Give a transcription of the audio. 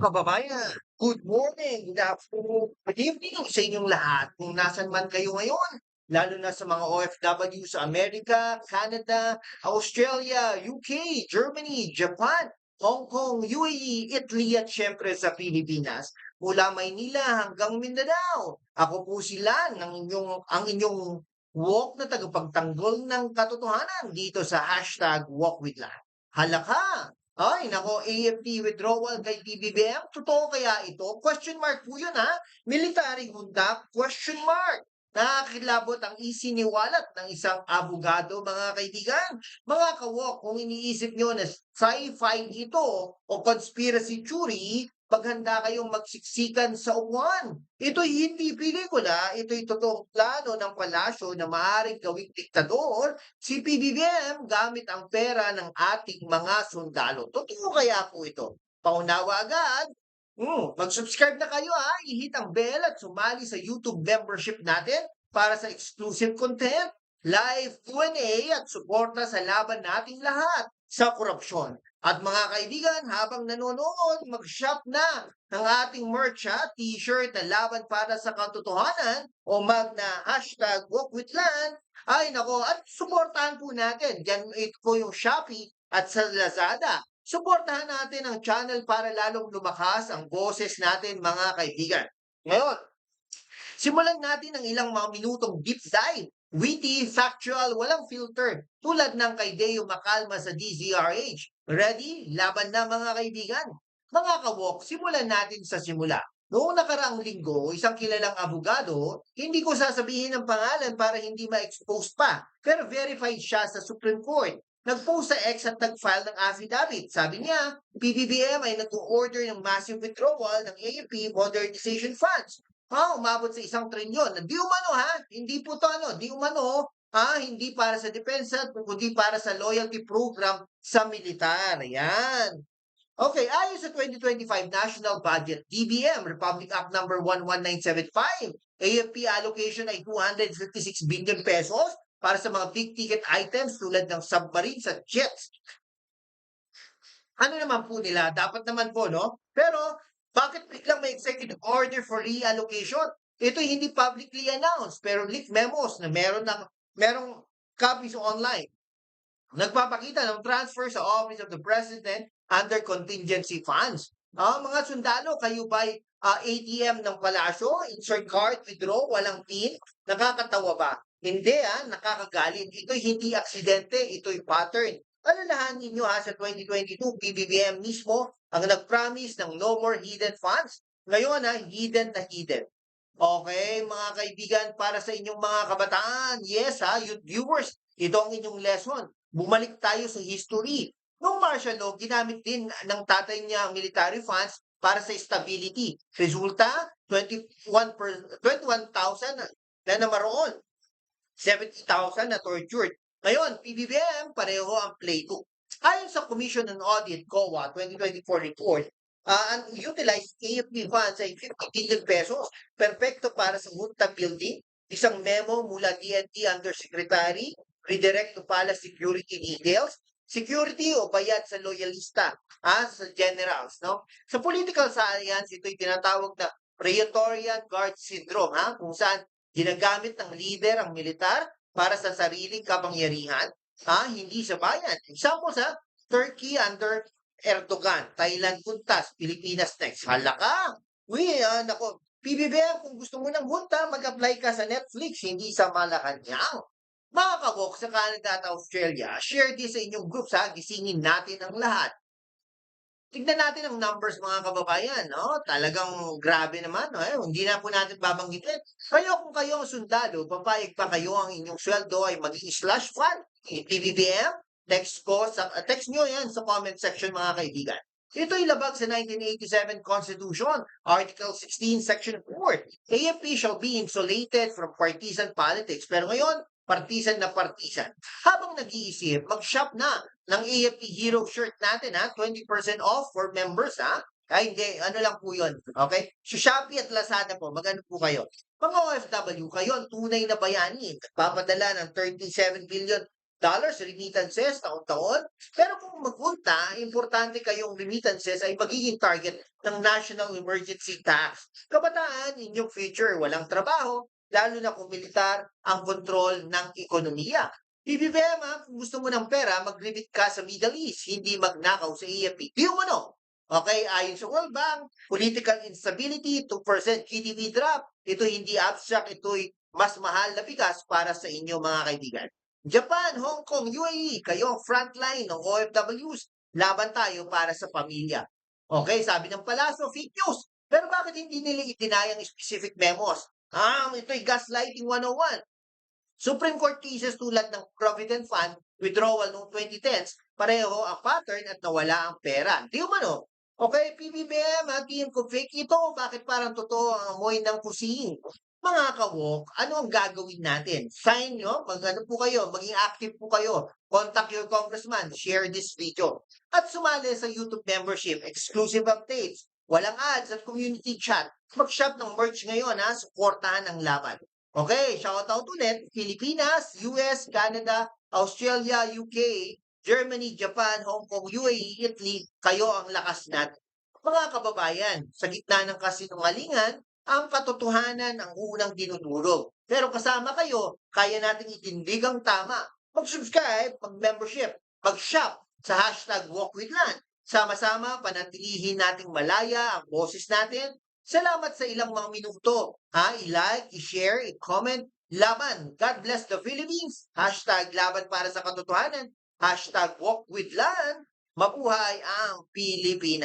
Kababayan, good morning, good afternoon, good evening sa inyong lahat kung nasan man kayo ngayon. Lalo na sa mga OFW sa Amerika, Canada, Australia, UK, Germany, Japan, Hong Kong, UAE, Italy at syempre sa Pilipinas. Mula Maynila hanggang Mindanao. Ako po sila ng inyong, ang inyong walk na tagapagtanggol ng katotohanan dito sa hashtag Walk with Life. Halaka! Ay, nako, AFP withdrawal kay PBBM. Totoo kaya ito? Question mark po yun ha. Military junta? Question mark. Nakakilabot ang isiniwalat ng isang abogado, mga kaibigan. Mga kawok, kung iniisip nyo na sci-fi ito o conspiracy theory, paghanda kayong magsiksikan sa upuan. Ito'y hindi pelikula, ito'y totoong plano ng palasyo na maaaring gawing diktador si PBBM gamit ang pera ng ating mga sundalo. Totoo kaya po ito? Paunawa agad, Hmm, mag-subscribe na kayo ha, i-hit ang bell at sumali sa YouTube membership natin para sa exclusive content, live Q&A at suporta sa laban nating lahat sa korupsyon. At mga kaibigan, habang nanonood, mag-shop na ng ating merch ha, t-shirt na laban para sa katotohanan o mag na hashtag walk with land. Ay nako, at suportahan po natin. Yan ito po yung Shopee at sa Lazada. Suportahan natin ang channel para lalong lumakas ang boses natin mga kaibigan. Ngayon, simulan natin ang ilang mga minutong deep dive. Witty, factual, walang filter. Tulad ng kay Deo Makalma sa DZRH. Ready? Laban na mga kaibigan. Mga kawok, simulan natin sa simula. Noong nakaraang linggo, isang kilalang abogado, hindi ko sasabihin ang pangalan para hindi ma-expose pa, pero verified siya sa Supreme Court. Nag-post sa X at nag-file ng affidavit. Sabi niya, PBBM ay nag-order ng massive withdrawal ng AFP modernization funds. Ha, umabot sa isang trilyon. Di umano ha, hindi po to ano, di umano ha, hindi para sa depensa, kundi para sa loyalty program sa militar. Yan. Okay, ayon sa 2025 National Budget, DBM, Republic Act number 11975, AFP allocation ay 256 billion pesos para sa mga big ticket items tulad ng submarines at jets. Ano naman po nila? Dapat naman po, no? Pero, bakit biglang may executive order for reallocation? Ito hindi publicly announced, pero leak memos na meron ng merong copies online. Nagpapakita ng transfer sa Office of the President under contingency funds. Ah, mga sundalo, kayo ba'y ah, ATM ng palasyo, insert card, withdraw, walang PIN? Nakakatawa ba? Hindi ah, nakakagalit. Ito'y hindi aksidente, ito'y pattern. Alalahan ninyo ha, sa 2022, PBBM mismo ang nag-promise ng no more hidden funds. Ngayon ha, hidden na hidden. Okay, mga kaibigan, para sa inyong mga kabataan, yes ha, you viewers, ito ang inyong lesson. Bumalik tayo sa history. Noong martial law, ginamit din ng tatay niya ang military funds para sa stability. Resulta, 21 per, 21,000 na namaroon. 70,000 na tortured. Ngayon, PBBM, pareho ang playbook. Ayon sa Commission on Audit, COA, 2024 report, uh, ang utilized AFP funds ay 50 billion pesos. Perfecto para sa junta building. Isang memo mula DND Undersecretary, redirect to Palace Security Details, security o bayad sa loyalista, ah, sa generals, no? Sa political science, ito'y tinatawag na Praetorian Guard Syndrome, ha? Kung saan ginagamit ng leader ang militar para sa sariling kapangyarihan, ha? Hindi sa bayan. Example sa Turkey under Erdogan, Thailand puntas, Pilipinas next. Hala ka! Uy, ah, nako, PBBM, kung gusto mo ng hunta, mag-apply ka sa Netflix, hindi sa Malacanang. Mga kabok sa Canada at Australia, share this sa inyong groups ha, gisingin natin ang lahat. Tignan natin ang numbers mga kababayan, no? Talagang grabe naman, no? Eh, hindi na po natin babanggitin. Kayo kung kayo ang sundalo, papayag pa kayo ang inyong sweldo ay maging slash fund, PBBM, text ko, sa, uh, text nyo yan sa comment section mga kaibigan. Ito'y labag sa 1987 Constitution, Article 16, Section 4. AFP shall be insulated from partisan politics. Pero ngayon, partisan na partisan. Habang nag-iisip, mag-shop na ng AFP Hero shirt natin ha, 20% off for members ha. Ay, hindi, ano lang po yun. Okay? So, Shopee at Lazada po, magano po kayo? Mga OFW, kayo tunay na bayani. Nagpapadala ng 37 billion dollars remittances taon-taon. Pero kung magpunta, importante kayong remittances ay magiging target ng National Emergency Tax. Kabataan, inyong future, walang trabaho, lalo na kung militar ang kontrol ng ekonomiya. PBBM, ha, kung gusto mo ng pera, mag-remit ka sa Middle East, hindi magnakaw sa AFP. Di mo ano? Okay, ayon sa World Bank, political instability, 2% GDP drop. Ito hindi abstract, ito'y mas mahal na bigas para sa inyo mga kaibigan. Japan, Hong Kong, UAE, kayo ang frontline ng OFWs. Laban tayo para sa pamilya. Okay, sabi ng Palaso, fake news. Pero bakit hindi nila itinayang specific memos? Ah, ito'y gaslighting 101. Supreme Court cases tulad ng Provident Fund withdrawal noong 2010s, pareho ang pattern at nawala ang pera. Di umano. Okay, PBBM, ha, team ko fake ito. Bakit parang totoo ang amoy ng kusing? Mga kawok, ano ang gagawin natin? Sign nyo, mag ano po kayo, maging active po kayo. Contact your congressman, share this video. At sumali sa YouTube membership, exclusive updates, walang ads at community chat. Mag-shop ng merch ngayon ha, suportahan ang laban. Okay, shoutout ulit, Pilipinas, US, Canada, Australia, UK, Germany, Japan, Hong Kong, UAE, Italy, kayo ang lakas natin. Mga kababayan, sa gitna ng kasinungalingan, ang katotohanan ang unang dinudurog. Pero kasama kayo, kaya nating itindig ang tama. Mag-subscribe, mag-membership, mag-shop sa hashtag WalkWithLand. Sama-sama, panatilihin nating malaya ang boses natin. Salamat sa ilang mga minuto. Ha? I-like, i-share, i-comment. Laban. God bless the Philippines. Hashtag laban para sa katotohanan. Hashtag walk with land. Mabuhay ang Pilipinas.